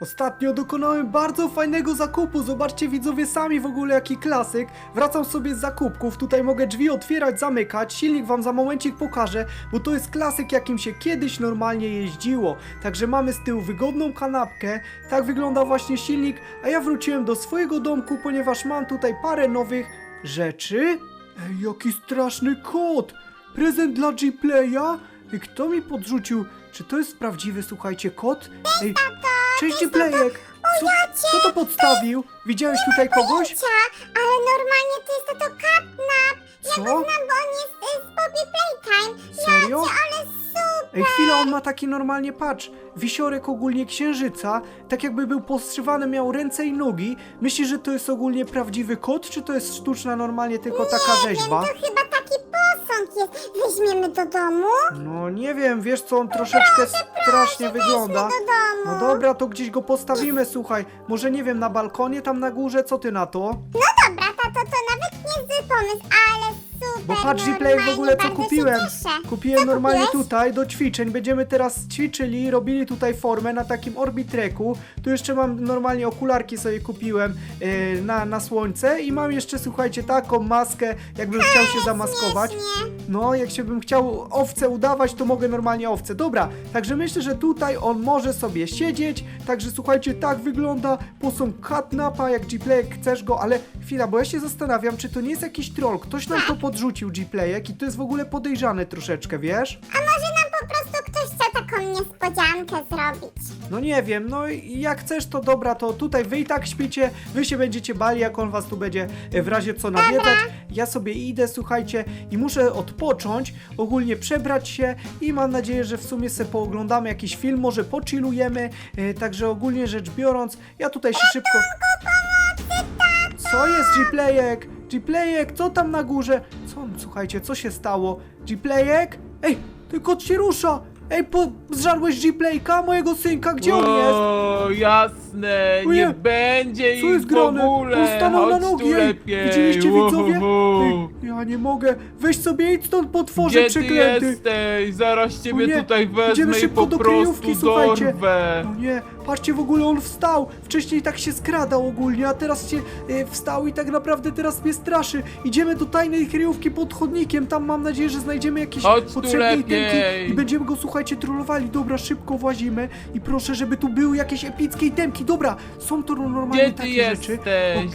Ostatnio dokonałem bardzo fajnego zakupu. Zobaczcie widzowie sami w ogóle jaki klasyk. Wracam sobie z zakupków. Tutaj mogę drzwi otwierać, zamykać. Silnik wam za momencik pokażę, bo to jest klasyk jakim się kiedyś normalnie jeździło. Także mamy z tyłu wygodną kanapkę. Tak wygląda właśnie silnik, a ja wróciłem do swojego domku, ponieważ mam tutaj parę nowych rzeczy. Ej, jaki straszny kot! Prezent dla G-Playa? Kto mi podrzucił? Czy to jest prawdziwy, słuchajcie, kot? Ej, cześć G-Playek! Co, kto to podstawił? Widziałeś tutaj kogoś? Cia, ale normalnie to jest to, to katnap. Ja Co? go znam, bo on jest y, z Bobby Playtime. Serio? Jacie, ale super. Ej, chwila, on ma taki normalnie, patrz, wisiorek ogólnie księżyca, tak jakby był postrzywany, miał ręce i nogi. Myślisz, że to jest ogólnie prawdziwy kot, czy to jest sztuczna normalnie tylko taka Nie wiem, rzeźba? to chyba posąg jest. Weźmiemy do domu? No nie wiem, wiesz co, on troszeczkę strasznie wygląda. do domu. No dobra, to gdzieś go postawimy, słuchaj. Może nie wiem, na balkonie tam na górze, co ty na to? No dobra, tato, to nawet nie zły pomysł, ale. Bo patrz, Play w ogóle co kupiłem. Cieszę. Kupiłem Co normalnie kupiłeś? tutaj do ćwiczeń. Będziemy teraz ćwiczyli, robili tutaj formę na takim orbitreku. Tu jeszcze mam normalnie okularki sobie kupiłem e, na, na słońce i mam jeszcze, słuchajcie, taką maskę, jakbym chciał się zamaskować. Śmiesznie. No, jak się bym chciał owce udawać, to mogę normalnie owce. Dobra, także myślę, że tutaj on może sobie siedzieć. Także słuchajcie, tak wygląda posąg Katnapa, jak G-Playek chcesz go, ale chwila, bo ja się zastanawiam, czy to nie jest jakiś troll. Ktoś nam to podrzucił, G-Playek, i to jest w ogóle podejrzane troszeczkę, wiesz? A może nam po prostu ktoś chciał taką niespodziankę zrobić? No nie wiem, no i jak chcesz, to dobra, to tutaj wy i tak śpicie, wy się będziecie bali, jak on was tu będzie e, w razie co nawiedzać. Ja sobie idę, słuchajcie, i muszę odpocząć, ogólnie przebrać się i mam nadzieję, że w sumie sobie pooglądamy jakiś film, może pochillujemy, e, także ogólnie rzecz biorąc, ja tutaj się szybko... Co jest G-Playek? G-Playek, co tam na górze? Co, słuchajcie, co się stało? G-Playek? Ej, ten kot się rusza! Ej, po, zżarłeś G-Playka, mojego synka, gdzie on jest? O, jasne, nie, nie będzie Co ich jest w grane? ogóle. On stanął na Chodź nogi, ej, lepiej. widzieliście widzowie? Ej, ja nie mogę, weź sobie idź stąd potworze Gdzie ty przeklęty! jesteś? Zaraz ciebie nie, tutaj wezmę idziemy i szybko po do prostu kryjówki, słuchajcie. dorwę. No nie, patrzcie, w ogóle on wstał. Wcześniej tak się skradał ogólnie, a teraz się e, wstał i tak naprawdę teraz mnie straszy. Idziemy do tajnej kryjówki pod chodnikiem. Tam mam nadzieję, że znajdziemy jakieś Chodź tu potrzebne itemki lepiej. i będziemy go, słuchajcie, trollowali. Dobra, szybko włazimy i proszę, żeby tu były jakieś epickie itemki. Dobra, są to normalnie Gdzie ty takie jesteś? rzeczy.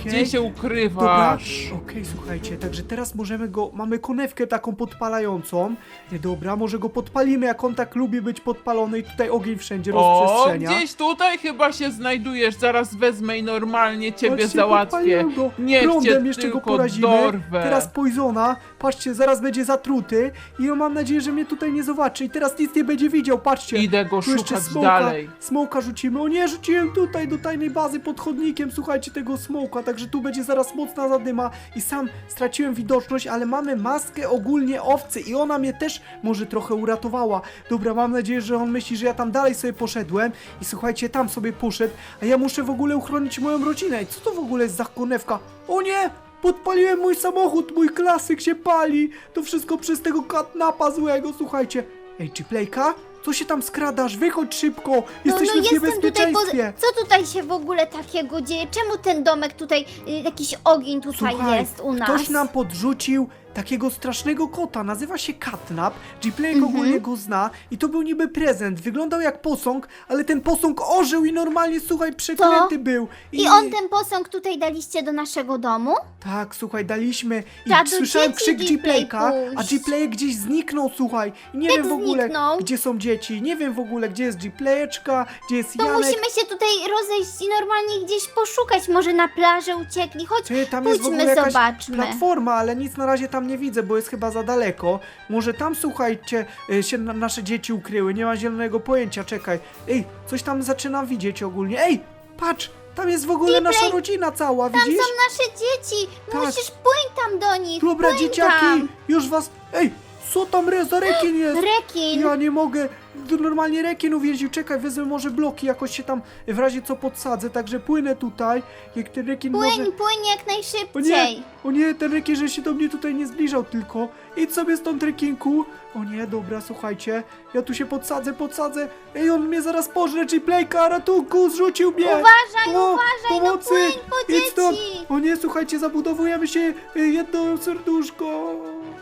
Gdzie się Dobra, ukrywasz? okej, słuchajcie, także teraz możemy go, mamy konewkę taką podpalającą. E, Dobra, może go podpalimy, jak on tak lubi być podpalony i tutaj ogień wszędzie O, rozprzestrzenia. gdzieś tutaj chyba się znajdujesz. Zaraz wezmę i normalnie ciebie Patrzcie, załatwię. Go. Cię Prądem jeszcze go tylko porazimy. dorwę. Teraz Poisona. Patrzcie, zaraz będzie zatruty. I ja mam nadzieję, że mnie tutaj nie zobaczy. I teraz nic nie będzie widział. Patrzcie. Idę go Tu jeszcze szukać smoka, dalej. Smoka rzucimy. O nie, rzuciłem tutaj do tajnej bazy pod chodnikiem. Słuchajcie tego smoka. Także tu będzie zaraz mocna zadyma. I sam straciłem widoczność, ale mamy maskę ogólnie owcy. I ona mnie też może trochę uratowała. Dobra, mam nadzieję, że on myśli, że ja tam dalej sobie poszedłem. I słuchajcie, tam sobie poszedł. A ja muszę w ogóle uchronić moją rodzinę. I co to w ogóle jest za konewka? O nie! Podpaliłem mój samochód, mój klasyk się pali. To wszystko przez tego katnapa złego, słuchajcie. Ej, G-Playka? Co się tam skradasz? Wychodź szybko! No, Jesteśmy no w jestem tutaj, po... niebezpieczeństwie! co tutaj się w ogóle takiego dzieje? Czemu ten domek tutaj, y, jakiś ogień tutaj Słuchaj, jest u nas? ktoś nam podrzucił takiego strasznego kota, nazywa się Catnap. G-Playek Mhm. ogólnie go zna i to był niby prezent. Wyglądał jak posąg, ale ten posąg ożył i normalnie, słuchaj, przeklęty był. I on ten posąg tutaj daliście do naszego domu? Tak, słuchaj, daliśmy i Tato, słyszałem krzyk G-Play G-Playka, a puść? G-Playek gdzieś zniknął, słuchaj. I nie Jak wiem w ogóle, zniknął? gdzie są dzieci, nie wiem w ogóle, gdzie jest G-Playeczka, gdzie jest To Janek. musimy się tutaj rozejść i normalnie gdzieś poszukać. Może na plażę uciekli. Chodź, Ty, tam jest w pójdźmy, ogóle jakaś zobaczmy. platforma, ale nic na razie tam nie widzę, bo jest chyba za daleko. Może tam, słuchajcie, y, się na, nasze dzieci ukryły, nie ma zielonego pojęcia, czekaj. Ej, coś tam zaczynam widzieć ogólnie. Ej, patrz, tam jest w ogóle nasza rodzina cała, Tam widzisz? są nasze dzieci. Tak. Musisz pójść tam do nich. Dobra, pójdź dzieciaki, Tam. już was... Ej, Co tam re, za rekin jest? Rekin! Ja nie mogę. D- Normalnie rekin uwięził. Czekaj, wezmę może bloki, jakoś się tam w razie co podsadzę. Także płynę tutaj. Jak ten rekin Płyń, może... płyń jak O nie, najszybciej! o nie, ten rekin, że się do mnie tutaj nie zbliżał tylko. Idź sobie stąd, rekinku. O nie, dobra, słuchajcie. Ja tu się podsadzę, podsadzę. Ej, on mnie zaraz pożre, czy playka, ratunku, zrzucił mnie. Uważaj, uważaj, no płyń po Idź stąd. dzieci! O nie, słuchajcie, zabudowujemy się y, jedno serduszko.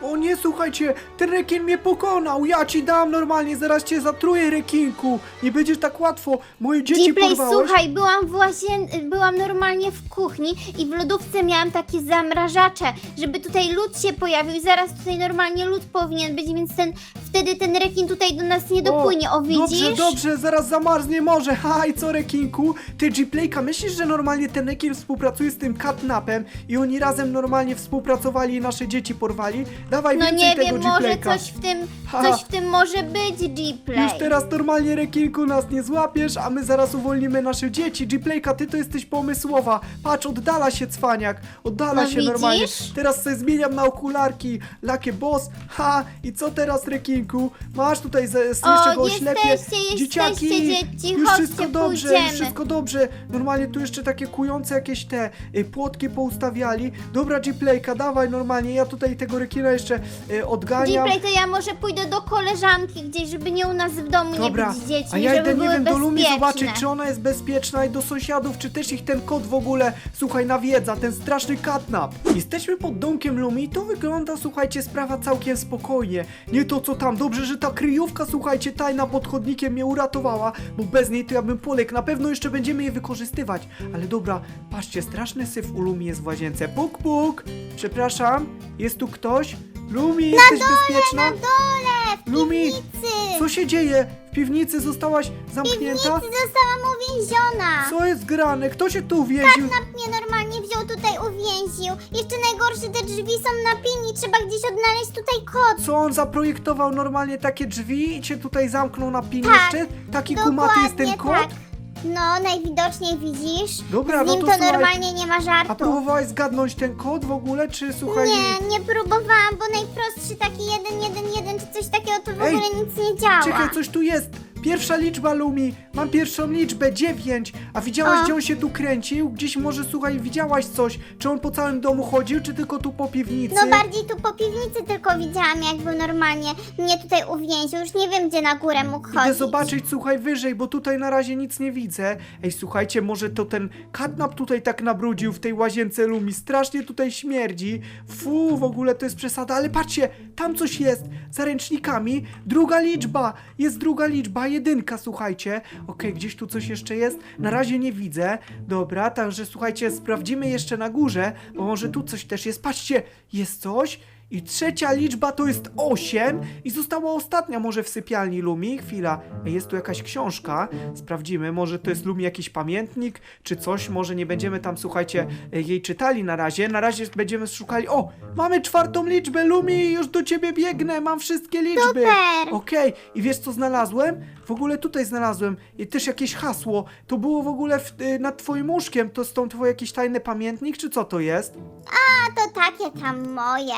O nie, słuchajcie, ten rekin mnie pokonał. Ja ci dam normalnie, zaraz cię zatruję, rekinku. Nie będziesz tak łatwo. Moje dzieci Gplay, porwałeś. słuchaj, byłam w łazien... byłam normalnie w kuchni i w lodówce miałam takie zamrażacze, żeby tutaj lód się pojawił i zaraz tutaj normalnie lód powinien być, więc ten, wtedy ten rekin tutaj do nas nie dopłynie, o, widzisz? Dobrze, dobrze, zaraz zamarznie może. Ha, i co rekinku? Ty G-Playka, myślisz, że normalnie ten rekin współpracuje z tym catnapem i oni razem normalnie współpracowali i nasze dzieci porwali? Dawaj No więcej nie tego wiem, może G-Playka. coś w tym, Ha. coś w tym może być, Gplay. Już teraz normalnie rekinku nas nie złapiesz, a my zaraz uwolnimy nasze dzieci. G-Playka, ty to jesteś pomysłowa. Patrz, oddala się cwaniak. Oddala No się widzisz? normalnie. Teraz sobie zmieniam na okularki. Lakie boss. Ha! I co teraz, rekinku? Masz tutaj z, z jeszcze go jesteście, oślepię. jesteście, Dzieciaki, dzieci, już chodźcie, wszystko dobrze, pójdziemy. już wszystko dobrze. Normalnie tu jeszcze takie kujące jakieś te y, płotki poustawiali. Dobra, G-Playka, dawaj normalnie. Ja tutaj tego rekina jeszcze y, odganiam. Gplay, to ja może pójdę do koleżanki gdzieś, żeby nie u nas w domu Dobra, nie być dziećmi, a ja żeby idę, nie były wiem, do Lumi bezpieczne. zobaczyć, czy ona jest bezpieczna i do sąsiadów, czy też ich ten kot w ogóle, słuchaj, nawiedza, ten straszny katnap. Jesteśmy pod domkiem Lumi i to wygląda, słuchajcie, sprawa całkiem spokojnie. Nie to co tam, dobrze, że ta kryjówka, słuchajcie, tajna pod chodnikiem mnie uratowała, bo bez niej to ja bym poległ, na pewno jeszcze będziemy je wykorzystywać. Ale dobra, patrzcie, straszny syf u Lumi jest w łazience. Puk, puk, przepraszam, jest tu ktoś? Lumi, jesteś bezpieczna? Na dole, w Lumi, piwnicy! Co się dzieje? W piwnicy zostałaś W zamknięta? piwnicy zostałam uwięziona! Co jest grane? Kto się tu uwięził? Katnap mnie normalnie wziął tutaj, uwięził. Jeszcze najgorsze, te drzwi są na pilni, trzeba gdzieś odnaleźć tutaj kod. Co on zaprojektował normalnie takie drzwi i cię tutaj zamknął na pilnie Tak, jeszcze? Taki kumaty jest ten Dokładnie kot? tak. No, najwidoczniej widzisz. Dobra, Z no nim to to, słuchaj, normalnie nie ma A żartu. próbowałaś zgadnąć ten kod w ogóle, czy słuchaj... Nie, nie próbowałam, bo najprostszy taki 111 czy coś takiego to w Ej, ogóle nic nie działa. Czekaj, coś tu jest! Pierwsza liczba Lumi! Mam pierwszą liczbę, dziewięć! A widziałaś, O. gdzie on się tu kręcił? Gdzieś może, słuchaj, widziałaś coś? Czy on po całym domu chodził, czy tylko tu po piwnicy? No bardziej tu po piwnicy tylko widziałam, jak był normalnie mnie tutaj uwięził. Już nie wiem, gdzie na górę mógł chodzić. Idę zobaczyć, słuchaj, wyżej, bo tutaj na razie nic nie widzę. Ej, słuchajcie, może to ten katnap tutaj tak nabrudził w tej łazience Lumi. Strasznie tutaj śmierdzi. Fu, w ogóle to jest przesada, ale patrzcie, tam coś jest. Za ręcznikami. Druga liczba. Jest druga liczba, jedynka, słuchajcie. Okej, gdzieś tu coś jeszcze jest. Na razie nie widzę. Dobra, także słuchajcie, sprawdzimy jeszcze na górze, bo może tu coś też jest. Patrzcie, jest coś. I trzecia liczba to jest 8 i została ostatnia może w sypialni Lumi. Chwila, jest tu jakaś książka. Sprawdzimy, może to jest Lumi jakiś pamiętnik, czy coś, może nie będziemy tam, słuchajcie, jej czytali na razie. Na razie będziemy szukali. O, mamy czwartą liczbę, Lumi, już do ciebie biegnę, mam wszystkie liczby. Super. Okej, i wiesz co znalazłem? W ogóle tutaj znalazłem i też jakieś hasło. To było w ogóle w, y, nad twoim łóżkiem. To jest to twój jakiś tajny pamiętnik, czy co to jest? A to takie tam moje.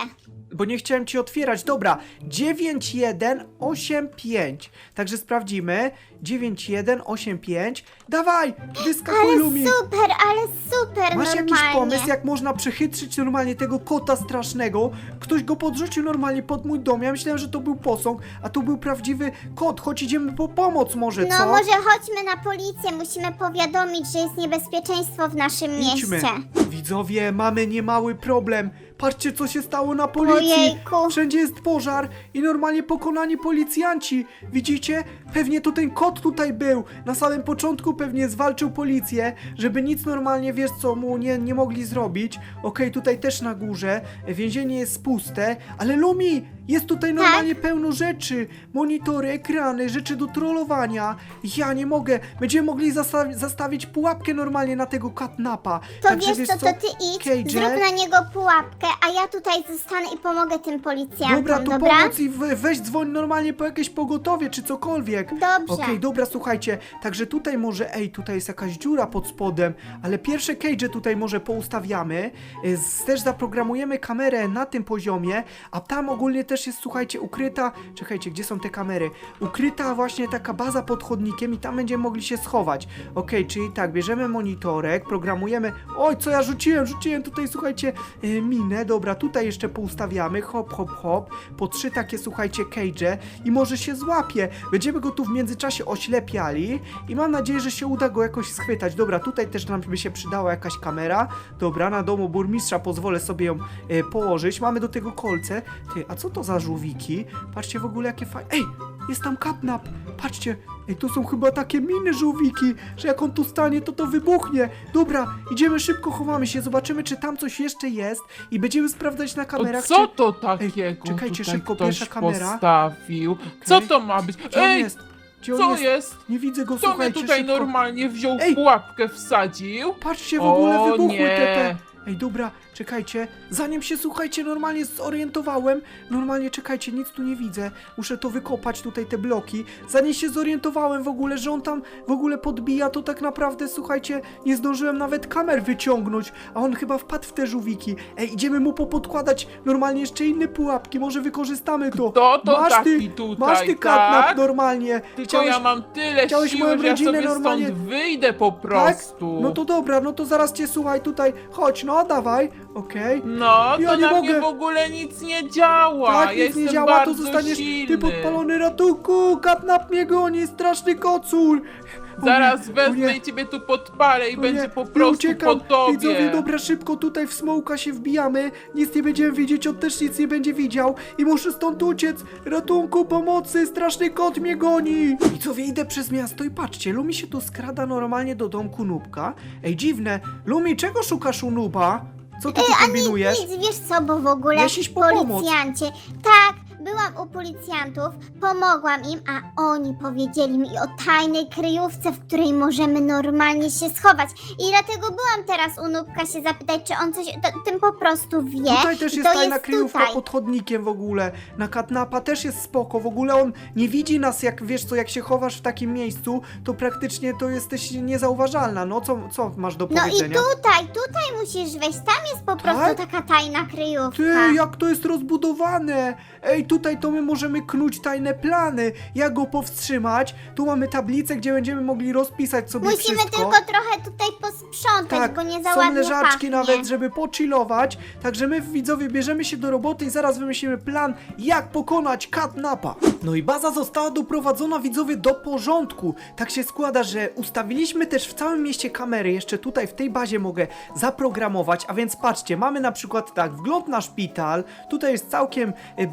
Bo nie chciałem ci otwierać. Dobra, 9185. Także sprawdzimy. 9185. Dawaj, wyskakuj Ale Lumi. super, ale super Masz normalnie. jakiś pomysł, jak można przechytrzyć normalnie tego kota strasznego? Ktoś go podrzucił normalnie pod mój dom. Ja myślałem, że to był posąg, a to był prawdziwy kot. Chodź, idziemy po pomoc może, No co? może chodźmy na policję, musimy powiadomić, że jest niebezpieczeństwo w naszym Idźmy. mieście. Widzowie, mamy niemały problem. Patrzcie, co się stało na policji. Ojejku. Wszędzie jest pożar i normalnie pokonani policjanci. Widzicie? Pewnie to ten kot tutaj był. Na samym początku pewnie zwalczył policję, żeby nic normalnie, wiesz co, mu nie, nie mogli zrobić. Okej, tutaj też na górze. Więzienie jest puste, ale Lumi, jest tutaj Tak? normalnie pełno rzeczy. Monitory, ekrany, rzeczy do trollowania. Ja nie mogę. Będziemy mogli zastawi- zastawić pułapkę normalnie na tego katnapa. To wiesz co, to ty idź, Kejdzie? zrób na niego pułapkę, a ja tutaj zostanę i pomogę tym policjantom, Dobra, dobra? to pomóc i we, weź dzwoń normalnie po jakieś pogotowie czy cokolwiek. Dobrze. Okej, dobra, słuchajcie, także tutaj może, ej, tutaj jest jakaś dziura pod spodem, ale pierwsze cage tutaj może poustawiamy, y, z- też zaprogramujemy kamerę na tym poziomie, a tam ogólnie też też jest, słuchajcie, ukryta, czekajcie, gdzie są te kamery? Ukryta właśnie taka baza pod chodnikiem i tam będziemy mogli się schować. Okej, czyli tak, bierzemy monitorek, programujemy, oj, co ja rzuciłem, rzuciłem tutaj, słuchajcie, e, minę, dobra, tutaj jeszcze poustawiamy, hop, hop, hop, po trzy takie, słuchajcie, cage'e i może się złapie. Będziemy go tu w międzyczasie oślepiali i mam nadzieję, że się uda go jakoś schwytać. Dobra, tutaj też nam by się przydała jakaś kamera. Dobra, na domu burmistrza pozwolę sobie ją e, położyć. Mamy do tego kolce. Ty, a co to za żółwiki? Patrzcie w ogóle jakie fajne. Ej, jest tam katnap. Patrzcie, ej, tu są chyba takie miny żółwiki, że jak on tu stanie, to to wybuchnie. Dobra, idziemy szybko, chowamy się, zobaczymy, czy tam coś jeszcze jest i będziemy sprawdzać na O, kamerach, co czy... to takiego czekajcie, tutaj szybko, ktoś pierwsza kamera. postawił? Co to ma być? Gdzie on Ej, jest? Gdzie on co jest? jest? Nie widzę go, Kto mnie słuchajcie, tutaj szybko. normalnie wziął Ej! pułapkę wsadził? Patrzcie, w ogóle wybuchły nie. te, te... Ej, dobra, czekajcie. Zanim się, słuchajcie, normalnie zorientowałem, normalnie, czekajcie, nic tu nie widzę. Muszę to wykopać, tutaj te bloki. Zanim się zorientowałem w ogóle, że on tam w ogóle podbija, to tak naprawdę, słuchajcie, nie zdążyłem nawet kamer wyciągnąć, a on chyba wpadł w te żółwiki. Ej, idziemy mu popodkładać normalnie jeszcze inne pułapki, może wykorzystamy to. Kto to masz ty, tutaj, masz ty katnap tak? normalnie. Tylko ja mam tyle chciałeś siły, moją że ja rodzinę sobie normalnie- stąd wyjdę po Tak? prostu. No to dobra, no to zaraz cię słuchaj tutaj. Chodź, no dawaj. Okej. No, Ja to nie na mogę. mnie w ogóle nic nie działa. Tak, ja nic nie jestem działa, to bardzo zostaniesz silny. ty podpalony ratunku, katnap mnie goni, straszny kocur. O Zaraz nie, o wezmę nie. i ciebie tu podpalę i O będzie nie, po ja prostu uciekam. po tobie. Widzowie, dobra, szybko tutaj w smołka się wbijamy. Nic nie będziemy widzieć, on też nic nie będzie widział. I muszę stąd uciec. Ratunku, pomocy, straszny kot mnie goni. Widzowie, idę przez miasto i patrzcie, Lumi się tu skrada normalnie do domku Nubka. Ej, dziwne. Lumi, czego szukasz u Nuba? Co ty tu kombinujesz? Nic, wiesz co, bo w ogóle po pomoc. policjancie. Tak, byłam u policjantów, pomogłam im, a oni powiedzieli mi o tajnej kryjówce, w której możemy normalnie się schować. I dlatego byłam teraz u Nubka się zapytać, czy on coś o tym po prostu wie. Tutaj też I jest to tajna kryjówka tutaj. pod chodnikiem w ogóle. Na katnapa też jest spoko. W ogóle on nie widzi nas, jak wiesz co, jak się chowasz w takim miejscu, to praktycznie to jesteś niezauważalna. No co, co masz do No i powiedzenia? tutaj, tutaj musisz wejść, tam jest po prostu Tak? taka tajna kryjówka. Ty, jak to jest rozbudowane! Ej, tutaj to my możemy knuć tajne plany. Jak go powstrzymać? Tu mamy tablicę, gdzie będziemy mogli rozpisać sobie Musimy wszystko. tylko trochę tutaj posprzątać, Tak, bo nie za są ładnie leżaczki pachnie. nawet, żeby pochillować. Także my widzowie bierzemy się do roboty i zaraz wymyślimy plan, jak pokonać Catnapa. No i baza została doprowadzona widzowie do porządku. Tak się składa, że ustawiliśmy też w całym mieście kamery. Jeszcze tutaj w tej bazie mogę zaprogramować, a więc patrzcie, mamy na przykład tak, wgląd na szpital. Tutaj jest całkiem e,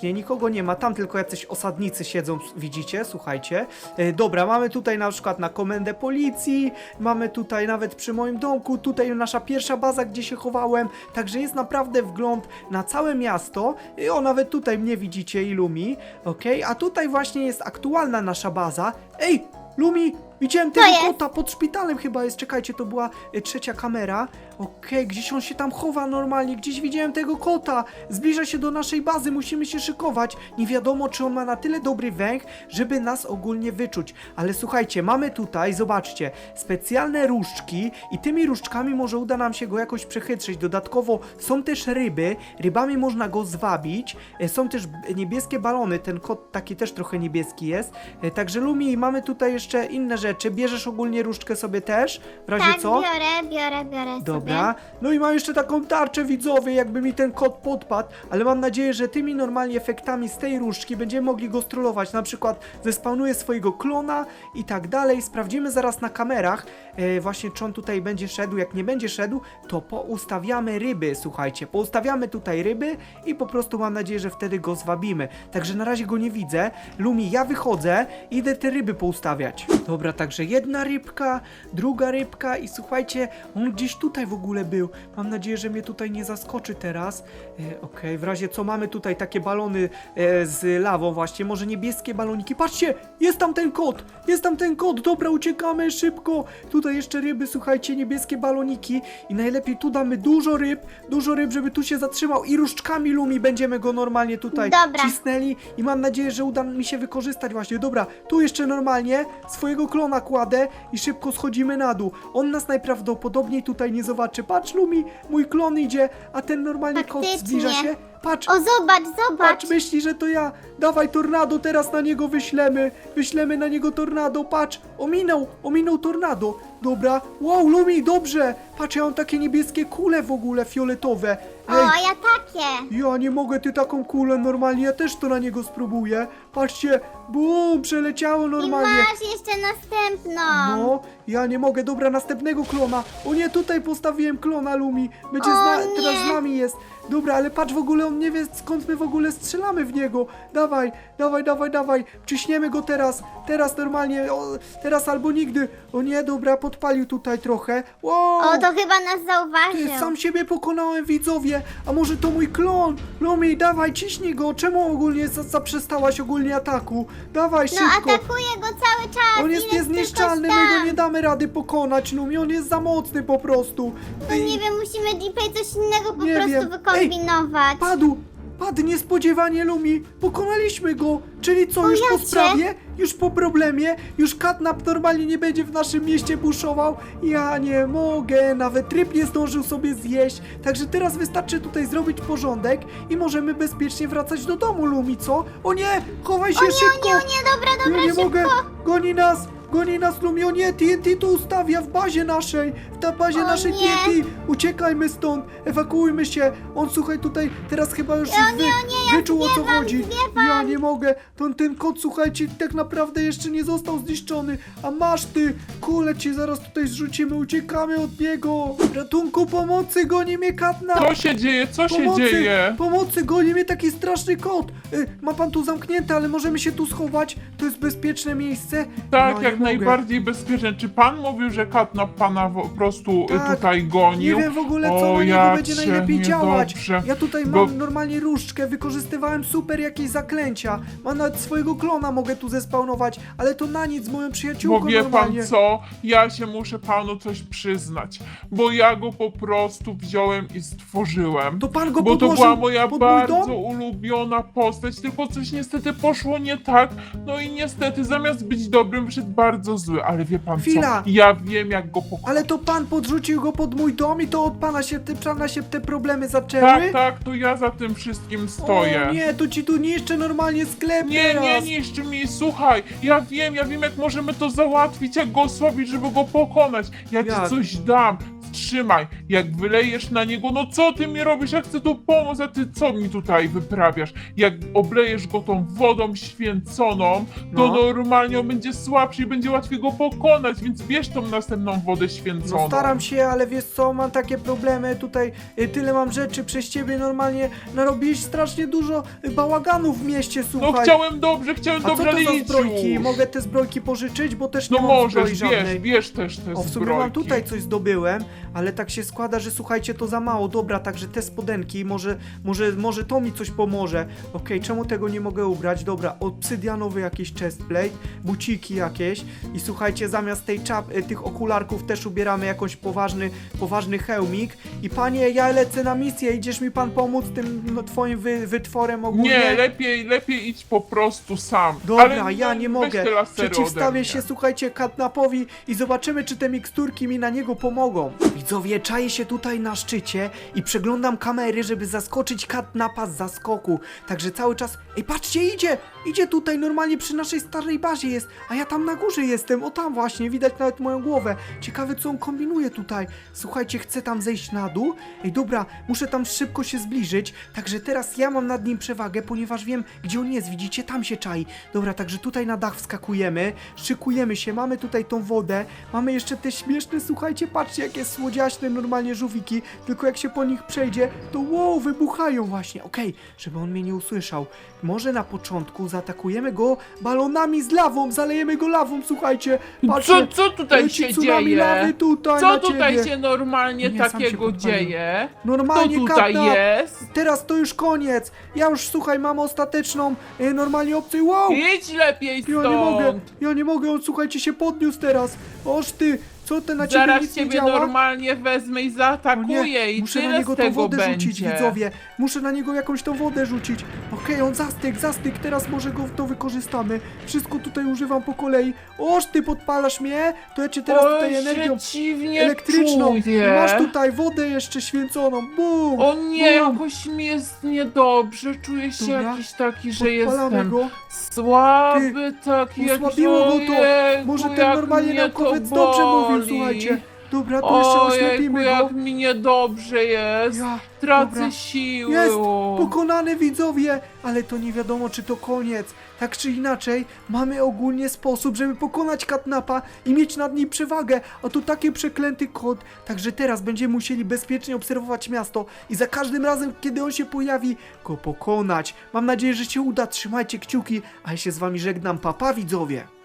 bezpiecznie, nikogo nie ma, tam tylko jacyś osadnicy siedzą, widzicie, słuchajcie. E, Dobra, mamy tutaj na przykład na komendę policji, mamy tutaj nawet przy moim domku, tutaj nasza pierwsza baza, gdzie się chowałem, także jest naprawdę wgląd na całe miasto. I o, nawet tutaj mnie widzicie i Lumi, okej, a tutaj właśnie jest aktualna nasza baza. Ej, Lumi, widziałem tego kota pod szpitalem chyba jest, czekajcie, to była e, trzecia kamera. Okej, gdzieś on się tam chowa normalnie, gdzieś widziałem tego kota. Zbliża się do naszej bazy, musimy się szykować. Nie wiadomo, czy on ma na tyle dobry węch, żeby nas ogólnie wyczuć. Ale słuchajcie, mamy tutaj, zobaczcie, specjalne różdżki i tymi różdżkami może uda nam się go jakoś przechytrzyć. Dodatkowo są też ryby, rybami można go zwabić. E, Są też b- niebieskie balony, ten kot taki też trochę niebieski jest. E, Także Lumi, mamy tutaj jeszcze inne rzeczy. Bierzesz ogólnie różdżkę sobie też, w razie Tak, co? biorę, biorę, biorę. Dobra. No i mam jeszcze taką tarczę widzowie, jakby mi ten kot podpadł, ale mam nadzieję, że tymi normalnie efektami z tej różdżki będziemy mogli go strollować. Na przykład zespawnuję swojego klona i tak dalej. Sprawdzimy zaraz na kamerach, e, właśnie czy on tutaj będzie szedł. Jak nie będzie szedł, to poustawiamy ryby, słuchajcie. Poustawiamy tutaj ryby i po prostu mam nadzieję, że wtedy go zwabimy. Także na razie go nie widzę. Lumi, ja wychodzę, idę te ryby poustawiać. Dobra, także jedna rybka, druga rybka i słuchajcie, on gdzieś tutaj w ogóle był. Mam nadzieję, że mnie tutaj nie zaskoczy teraz. E, Okej, w razie co mamy tutaj takie balony e, z lawą właśnie, może niebieskie baloniki. Patrzcie, jest tam ten kot, jest tam ten kot. Dobra, uciekamy szybko. Tutaj jeszcze ryby, słuchajcie, niebieskie baloniki i najlepiej tu damy dużo ryb, dużo ryb, żeby tu się zatrzymał i różdżkami Lumi będziemy go normalnie tutaj Dobra. cisnęli i mam nadzieję, że uda mi się wykorzystać właśnie. Dobra, tu jeszcze normalnie swojego klona kładę i szybko schodzimy na dół. On nas najprawdopodobniej tutaj nie zobaczy. Patrz Lumi, mój klon idzie, a ten normalnie kot Faktycznie. zbliża się. patrz, O, zobacz, zobacz. patrz, myśli, że to ja. Dawaj tornado, teraz na niego wyślemy. Wyślemy na niego tornado, patrz. Ominął, ominął tornado. Dobra, wow, Lumi, dobrze. Patrz, ja mam takie niebieskie kule w ogóle, fioletowe. O, ja takie. Ja nie mogę, ty taką kulę normalnie, ja też to na niego spróbuję. Patrzcie, bum, przeleciało I normalnie. masz jeszcze następną. No, ja nie mogę, dobra, następnego klona. O nie, tutaj postawiłem klona Lumi. Będzie O zna- nie. teraz z nami jest. Dobra, ale patrz w ogóle, on nie wie skąd my w ogóle strzelamy w niego. Dawaj, dawaj, dawaj, dawaj. Ciśniemy go teraz. Teraz normalnie, o, teraz albo nigdy. O nie, dobra, podpalił tutaj trochę. Wow. O, to chyba nas Ty, zauważył. sam siebie pokonałem, widzowie! A może to mój klon? Lumi, dawaj, ciśnij go! Czemu ogólnie za- zaprzestałaś ogólnie ataku? Dawaj, No, szybko! atakuje go cały czas. On jest niezniszczalny, my go nie damy rady pokonać, Lumi, on jest za mocny po prostu. No nie wiem, musimy Deeplay coś innego po Nie prostu wiem. wykombinować. Padł! Padł niespodziewanie, Lumi! Pokonaliśmy go! Czyli co, już po sprawie? Już po problemie? Już Katnap normalnie nie będzie w naszym mieście buszował? Ja nie mogę, nawet ryb nie zdążył sobie zjeść. Także teraz wystarczy tutaj zrobić porządek i możemy bezpiecznie wracać do domu, Lumi, co? O nie! Chowaj się O nie, szybko! o nie, o nie, dobra, dobra, ja nie szybko. mogę! Goni nas! Goni nas, Lumi! O nie, TNT tu ustawia w bazie naszej! Ta bazie O naszej nie. TNT! Uciekajmy stąd! Ewakuujmy się! On, słuchaj, tutaj teraz chyba już nie, wy, o nie, ja wyczuł o co zwiewam, chodzi. zwiewam. Ja nie mogę! Ten, ten kot, słuchajcie, tak naprawdę jeszcze nie został zniszczony. A masz ty! Kule ci zaraz tutaj zrzucimy, uciekamy od niego! Ratunku, pomocy, goni mnie katna! Co się dzieje? Co się Pomocy! dzieje? Pomocy! Goni mnie taki straszny kot! Y, ma pan tu zamknięte, ale możemy się tu schować? To jest bezpieczne miejsce? Tak, nie jak mogę. najbardziej bezpiecznie. Czy pan mówił, że katnap pana po prostu y, Tak, tutaj gonił? Nie wiem w ogóle co O, na niego ja będzie najlepiej działać. niedobrze. Ja tutaj mam Bo- normalnie różdżkę, wykorzystywałem super jakieś zaklęcia. Mam nawet swojego klona mogę tu zespawnować, ale to na nic moją przyjaciółką Bo wie normalnie. pan co? Ja się muszę panu coś przyznać, bo ja go po prostu wziąłem i stworzyłem. To pan go Bo to była moja bardzo ulubiona postać, tylko coś niestety poszło nie tak. No i niestety zamiast być dobrym, wyszedł bardzo zły. Ale wie pan Chwila. co? Ja wiem jak go pokonać. Ale to pan podrzucił go pod mój dom i to od pana się te, pana się te problemy zaczęły? Tak, tak, to ja za tym wszystkim stoję. O nie, to ci tu niszczę normalnie sklep Nie, teraz. nie niszcz mi, słuchaj, ja wiem, ja wiem jak możemy to załatwić, jak go osłabić, żeby go pokonać. Ja Jak? ci coś dam, trzymaj, jak wylejesz na niego, no co ty mi robisz, ja chcę tu pomóc, a ty co mi tutaj wyprawiasz? Jak oblejesz go tą wodą święconą, to No. normalnie on będzie słabszy i będzie łatwiej go pokonać, więc bierz tą następną wodę święconą. No staram się, ale wiesz co, mam takie problemy tutaj, y, tyle mam rzeczy przez ciebie normalnie, narobiłeś strasznie dużo y, bałaganu w mieście, No słuchaj. chciałem dobrze, chciałem A co dobrze, to za ale idź zbrojki? już. Mogę te zbrojki pożyczyć, bo też No nie mam możesz, zbroi żadnej. bierz też te O, w sumie zbrojki. mam tutaj coś zdobyłem, ale tak się składa, że słuchajcie, to za mało. Dobra, także te spodenki, może, może, może to mi coś pomoże. Okej, czemu tego nie mogę ubrać? Dobra, obsydianowy jakiś chestplate, buciki jakieś i słuchajcie, zamiast tej czap, y, tych okularków też ubieramy jakąś poważny, poważny hełmik. I panie, ja lecę na misję, idziesz mi pan pomóc tym no, twoim wy, wytworem ogólnie? Nie, lepiej, lepiej idź po prostu sam. Dobra, Ale ja no, nie mogę. Przeciwstawię się, słuchajcie, Katnapowi i zobaczymy, czy te miksturki mi na niego pomogą. Widzowie, czaję się tutaj na szczycie i przeglądam kamery, żeby zaskoczyć Katnapa z zaskoku. Także cały czas... Ej, patrzcie, idzie! Idzie tutaj, normalnie przy naszej starej bazie jest, a ja tam na górze jestem, o tam właśnie, widać nawet moją głowę. Ciekawe, co on kombinuje tutaj. Słuchajcie, chcę tam zejść na dół. Ej, dobra, muszę tam szybko się zbliżyć, także teraz ja mam nad nim przewagę, ponieważ wiem, gdzie on jest, widzicie, tam się czai. Dobra, także tutaj na dach wskakujemy, szykujemy się, mamy tutaj tą wodę, mamy jeszcze te śmieszne, słuchajcie, patrzcie, jakie słodziaśne normalnie żółwiki, tylko jak się po nich przejdzie, to wow, wybuchają właśnie, okej, żeby on mnie nie usłyszał. Może na początku zaatakujemy go balonami z lawą, zalejemy go lawą, słuchajcie, Co, co tutaj leci się tsunami dzieje? lawy tutaj Co na tutaj ciebie. się normalnie Nie, sam się takiego podpaliłem. dzieje? Normalnie Kto tutaj Katnap, jest? Teraz to już koniec. Ja już słuchaj, mam ostateczną y, normalnie opcję. Wow! Idź lepiej Ja nie mogę, ja nie mogę, on słuchajcie się podniósł teraz. Oż ty, co ty na ciebie Zaraz nic nie ciebie działa? normalnie wezmę i O zaatakuję nie, i muszę tyle na niego z tą tego wodę będzie. rzucić, widzowie. Muszę na niego jakąś tą wodę rzucić. Okej, on zastyk, zastyk, teraz może go to wykorzystamy. Wszystko tutaj używam po kolei. Oż ty podpalasz mnie, to ja cię teraz tutaj energią się dziwnie elektryczną. Czuję. masz tutaj wodę jeszcze święconą. Bum! O nie, Bum. jakoś mi jest niedobrze, czuję się Dobra. jakiś taki, że Podpalamy jestem go. słaby, taki jakiś, osłabiło go to. ojejku, Może ten jak normalnie mnie to dobrze mówił, boli. słuchajcie. Dobra, to jeszcze oślepimy go. jak mi niedobrze jest, Ja, tracę dobra. siły. Jest! Pokonany widzowie! Ale to nie wiadomo, czy to koniec. Tak czy inaczej, mamy ogólnie sposób, żeby pokonać Katnapa i mieć nad nim przewagę. A to taki przeklęty kot. Także teraz będziemy musieli bezpiecznie obserwować miasto i za każdym razem, kiedy on się pojawi, go pokonać. Mam nadzieję, że się uda. Trzymajcie kciuki, a ja się z wami żegnam. Papa, widzowie!